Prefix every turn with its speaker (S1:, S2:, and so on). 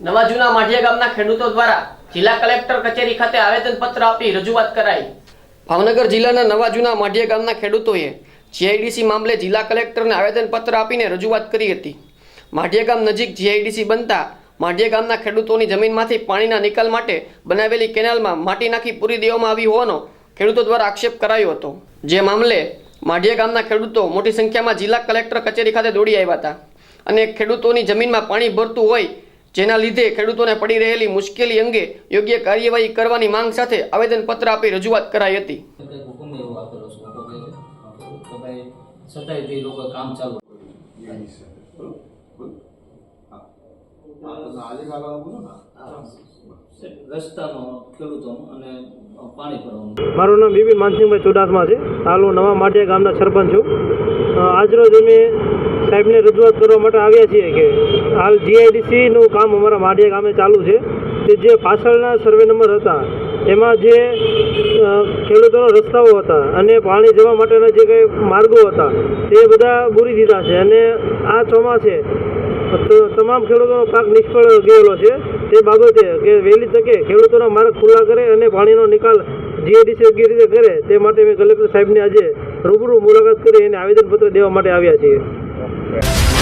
S1: નવા જૂના માઢિયા ગામના ખેડૂતો દ્વારા જિલ્લા કલેક્ટર કચેરી ખાતે આવેદનપત્ર આપી રજૂઆત કરાઈ. ભાવનગર જિલ્લાના નવા જૂના માઢિયા ગામના ખેડૂતોએ જીઆઈડીસી મામલે જિલ્લા કલેક્ટરને આવેદનપત્ર આપીને રજૂઆત કરી હતી. માઢિયા ગામ નજીક જીઆઈડીસી બનતા માઢિયા ગામના ખેડૂતોની જમીનમાંથી પાણીના નિકાલ માટે બનાવેલી કેનાલમાં માટી નાખી પૂરી દેવામાં આવી હોવાનો ખેડૂતો દ્વારા આક્ષેપ કરાયો હતો. જે મામલે માઢિયા ગામના ખેડૂતો મોટી સંખ્યામાં જિલ્લા કલેક્ટર કચેરી ખાતે દોડી આવ્યા હતા અને ખેડૂતોની જમીનમાં પાણી ભરતું હોય જેના લીધે ખેડૂતોને પડી રહેલી મુશ્કેલી અંગે યોગ્ય કાર્યવાહી કરવાની માંગ સાથે આવેદનપત્ર આપી રજૂઆત કરાઈ હતી.
S2: મારું નામ બીબી માનસિંહભાઈ ચુડાસમા છે. હાલ હું નવા માટિયા ગામના સરપંચ છું. આજરોજ અમે સાહેબને રજૂઆત કરવા માટે આવ્યા છીએ કે હાલ જીઆઈડીસીનું કામ અમારા માઢિયા ગામે ચાલુ છે. તે જે પાછળના સર્વે નંબર હતા, એમાં જે ખેડૂતોના રસ્તાઓ હતા અને પાણી જવા માટેના જે કંઈ માર્ગો હતા, તે બધા બૂરી દીધા છે અને આ ચોમાસે તમામ ખેડૂતોનો પાક નિષ્ફળ ગયેલો છે. તે બાબતે કે વહેલી તકે ખેડૂતોના માર્ગ ખુલ્લા કરે અને પાણીનો નિકાલ જીએડીસી યોગ્ય રીતે કરે, તે માટે મેં કલેક્ટર સાહેબને આજે રૂબરૂ મુલાકાત કરી એને આવેદનપત્ર દેવા માટે આવ્યા છીએ. Yeah.